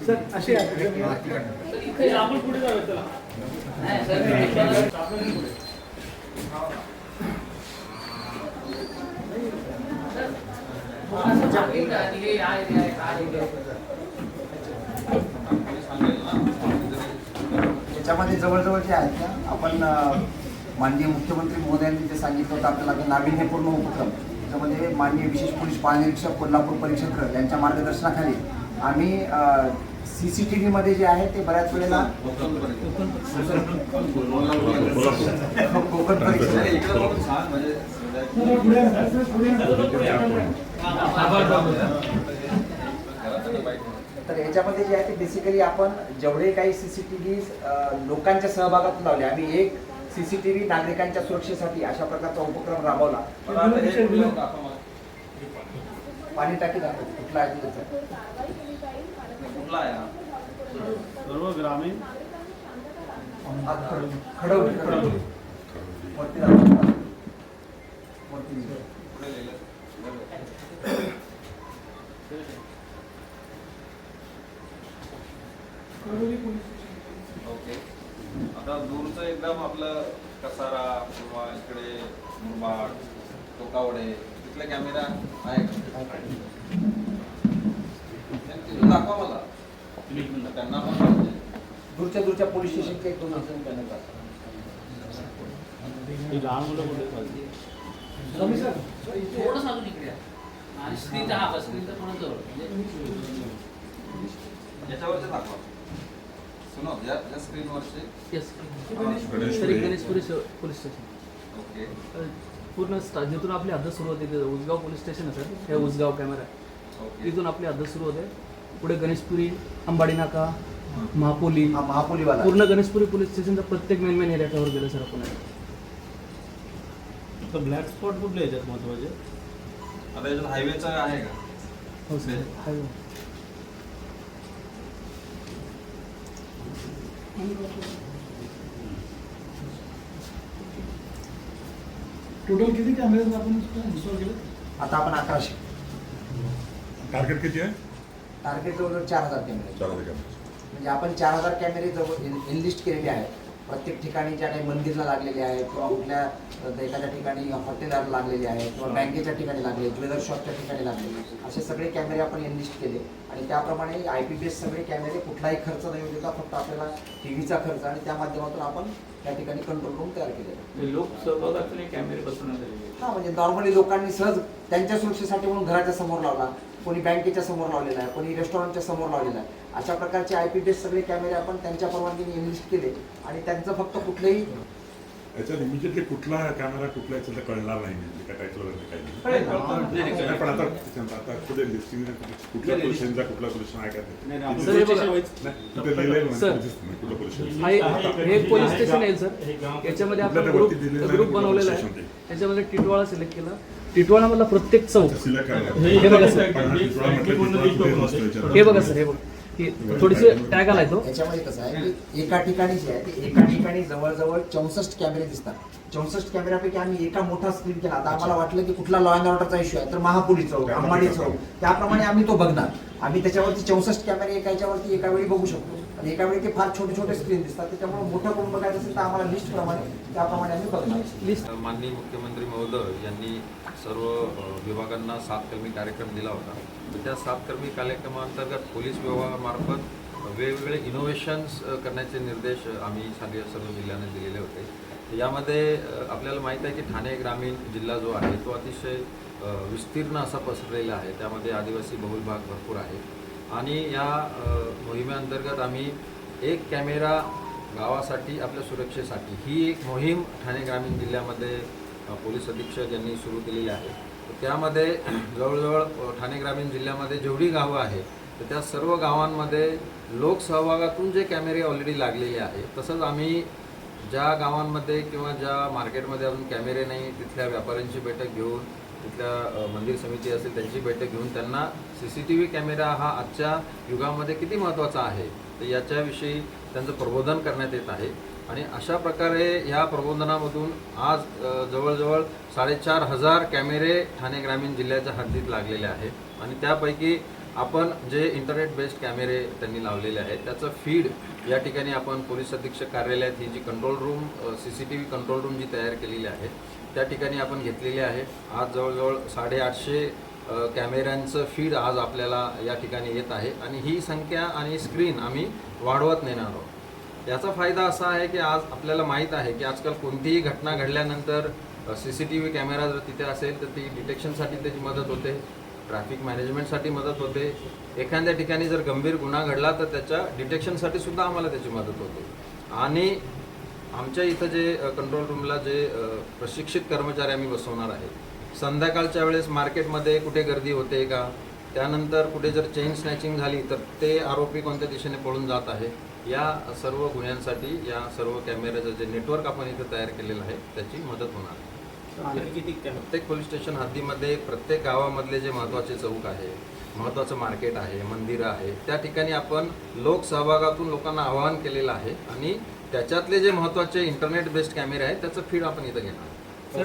Sir अशी आपण पुढे जाऊया चला याच्यामध्ये जवळजवळ आहेत ना आपण माननीय मुख्यमंत्री महोदयांनी जे सांगितलं होतं आपल्याला नाविन्यपूर्ण उपक्रम त्याच्यामध्ये माननीय विशेष पोलीस महानिरीक्षक कोल्हापूर परिक्षेत्र यांच्या मार्गदर्शनाखाली आम्ही सी सी टी व्हीमध्ये जे आहे ते बऱ्याच वेळेला कोकण परीक्षा तर याच्यामध्ये जे आहे ते बेसिकली आपण जेवढे काही सी सी टी व्ही लोकांच्या सहभागातून लावले आम्ही एक सीसीटीव्ही नागरिकांच्या सुरक्षेसाठी अशा प्रकारचा उपक्रम राबवला. पाणी. टाकी दाखव. कुठला आहे त्याचा सर्व ग्रामीण? हा, खड- खडवली खडवली. ओके. आता दूरचं एकदम आपलं कसारा किंवा इकडे मुरबाड टोकावडे तिथले कॅमेरा आहे का तिथून दाखवा मला त्यांना पण पाहिजे. दूरच्या दूरच्या पोलीस स्टेशनचे एक दोन असेल करण्यात आलं. ही लहान मुलं कुठे थोडंसं अजून इकडे. आणि स्क्रीनचा हा बस स्क्रीनचा थोडं जवळ म्हणजे याच्यावरचे दाखवा सुनो या या स्क्रीनवरचे. गणेशपुरी. तरी गणेशपुरी पोलीस स्टेशन ओके. अ, पूर्ण स्टा जिथून आपली हद्द सुरू होते तिथं उसगाव पोलीस स्टेशन आहे सर. हे उसगाव कॅमेरा आहे. ओके. तिथून आपली हद्द सुरू होते. पुढे गणेशपुरी अंबाडी नाका महापोली. हा महापोलीवाला पूर्ण गणेशपुरी पोलीस स्टेशनचा प्रत्येक मेन मेन एरिया कव्हर केलं सर आपण. तर ब्लॅक स्पॉट कुठले याच्यात महत्त्वाचे? आता याच्यात हायवेचं आहे का? हो सर. हाय टोटल किती कॅमेरे आपण इन्स्टॉल केले? आता आपण अकराशे. टार्गेट किती आहे? टार्गेट जवळजवळ चार हजार कॅमेरे चार हजार कॅमेरे. म्हणजे आपण चार हजार कॅमेरे जवळ एनलिस्ट केलेले आहेत. प्रत्येक ठिकाणी ज्या काही मंदिरला लागलेले आहेत किंवा कुठल्या एखाद्या ठिकाणी हॉटेलला लागलेले आहेत किंवा बँकेच्या ठिकाणी लागले ज्वेलर शॉपच्या ठिकाणी लागले असे सगळे कॅमेरे आपण एनलिस्ट केले. आणि त्याप्रमाणे आय पी बेस सगळे कॅमेरे कुठलाही खर्च नाही देता फक्त आपल्याला टी व्हीचा खर्च आणि त्या माध्यमातून आपण त्या ठिकाणी कंट्रोल रूम तयार केलेला लोक कॅमेरे बसवण्यात हा म्हणजे नॉर्मली लोकांनी सहज त्यांच्या सुरक्षेसाठी म्हणून घराच्या समोर लावला. कोणी बँकेच्या समोर लावलेला आहे कोणी रेस्टॉरंटच्या समोर लावलेला आहे. अशा प्रकारचे आय पी बेस सगळे कॅमेरे आपण त्यांच्या परवानगीने इन्व्हेस्ट केले आणि त्यांचं फक्त कुठलेही याच्यात इमिजिएटली कुठला कॅमेरा कुठला याचं ते कळणार नाही म्हणजे काय टायटल वगैरे काही नाही. नाही, पण आता आता कुठे लिस्टिंग कुठल्या पोलिसांचा कुठला पोलीस आहे का ते? हे लिहिलंय कुठलं पोलीस स्टेशन. हा एक- एक पोलीस स्टेशन आहे सर. याच्यामध्ये आपण ग्रुप बनवलेला आहे. त्याच्यामध्ये टिटवाळा सिलेक्ट केला. टिटवाळामधला प्रत्येक चौक. हे बघा सर. हे बघा सर हे बघा. थोडीशी टॅग आलाय तो. याच्यामध्ये कसं आहे एका ठिकाणी जे आहे ते एका ठिकाणी जवळजवळ चौसष्ट कॅमेरे दिसतात. चौसष्ट कॅमेऱ्यापैकी आम्ही एका मोठा स्क्रीन केला. आता आम्हाला वाटलं की कुठला लॉ अँड ऑर्डरचा इश्यू आहे तर महापोली चौक अंबाडी चौक. त्याप्रमाणे आम्ही तो बघणार. आम्ही त्याच्यावरती चौसष्ट कॅमेरे एका याच्यावरती एका वेळी बघू शकतो. आणि एका वेळी ते फार छोटे छोटे स्क्रीन दिसतात. त्याच्यामुळे मोठं करून बघायचं असेल तर आम्हाला लिस्ट प्रमाणे त्याप्रमाणे आम्ही बघणार लिस्ट माननीय मुख्यमंत्री महोदय यांनी सर्व विभागांना सात कलमी कार्यक्रम दिला होता. तर त्या सात कलमी कार्यक्रमाअंतर्गत पोलीस विभागामार्फत वेगवेगळे इनोव्हेशन्स करण्याचे निर्देश आम्ही सगळे सर्व जिल्ह्यांना दिलेले होते. यामध्ये आपल्याला माहीत आहे की ठाणे ग्रामीण जिल्हा जो आहे तो अतिशय विस्तीर्ण असा पसरलेला आहे. त्यामध्ये आदिवासी बहुल भाग भरपूर आहे. आणि या मोहिमेअंतर्गत आम्ही एक कॅमेरा गावासाठी आपल्या सुरक्षेसाठी ही एक मोहीम ठाणे ग्रामीण जिल्ह्यामध्ये पोलीस अधीक्षक यांनी सुरू केलेली आहे. त्यामध्ये जवळजवळ ठाणे ग्रामीण जिल्ह्यामध्ये जेवढी गावं आहेत तर त्या सर्व गावांमध्ये लोकसहभागातून जे कॅमेरे ऑलरेडी लागलेले आहे तसंच आम्ही ज्या गावांमध्ये किंवा ज्या मार्केटमध्ये अजून कॅमेरे नाही तिथल्या व्यापाऱ्यांची बैठक घेऊन तिथल्या मंदिर समिती असेल त्यांची बैठक घेऊन त्यांना C C T V camera हा आजच्या युगामध्ये किती महत्त्वाचा आहे? तर याच्याविषयी त्यांचं प्रबोधन करण्यात येत आहे. आणि अशा प्रकारे ह्या प्रबोधनामधून आज जवळजवळ साडेचार हजार कॅमेरे ठाणे ग्रामीण जिल्ह्याच्या हद्दीत लागलेले आहेत. आणि त्यापैकी आपण जे इंटरनेट बेस्ड कॅमेरे त्यांनी लावलेले आहेत त्याचं फीड या ठिकाणी आपण पोलीस अधीक्षक कार्यालयात ही जी control room C C T V control room जी तयार केलेली आहे त्या ठिकाणी आपण घेतलेली आहे. आज जवळजवळ साडेआठशे कॅमेऱ्यांचं फीड आज आपल्याला या ठिकाणी येत आहे. आणि ही संख्या आणि स्क्रीन आम्ही वाढवत नेणार आहोत. याचा फायदा असा आहे की आज आपल्याला माहीत आहे की आजकाल कोणतीही घटना घडल्यानंतर C C T V camera जर तिथे असेल तर ती डिटेक्शनसाठी त्याची मदत होते. ट्रॅफिक मॅनेजमेंटसाठी मदत होते. एखाद्या ठिकाणी जर गंभीर गुन्हा घडला तर त्याच्या डिटेक्शनसाठी सुद्धा आम्हाला त्याची मदत होते. आणि आमच्या इथं जे कंट्रोल रूमला जे प्रशिक्षित कर्मचारी आम्ही बसवणार आहे. संध्याकाळच्या वेळेस मार्केटमध्ये कुठे गर्दी होते का? त्यानंतर कुठे जर चेन स्नॅचिंग झाली तर ते आरोपी कोणत्या दिशेने पळून जात आहे? या सर्व गुन्ह्यांसाठी या सर्व कॅमेऱ्याचं जे नेटवर्क आपण इथं तयार केलेलं आहे त्याची मदत होणार आहे. प्रत्येक पोलीस स्टेशन हद्दीमध्ये प्रत्येक गावामधले जे महत्त्वाचे चौक आहे महत्त्वाचं मार्केट आहे मंदिरं आहे त्या ठिकाणी आपण लोकसहभागातून लोकांना आवाहन केलेलं आहे आणि त्याच्यातले जे महत्त्वाचे इंटरनेट बेस्ड कॅमेरे आहेत त्याचं फीड आपण इथं घेणार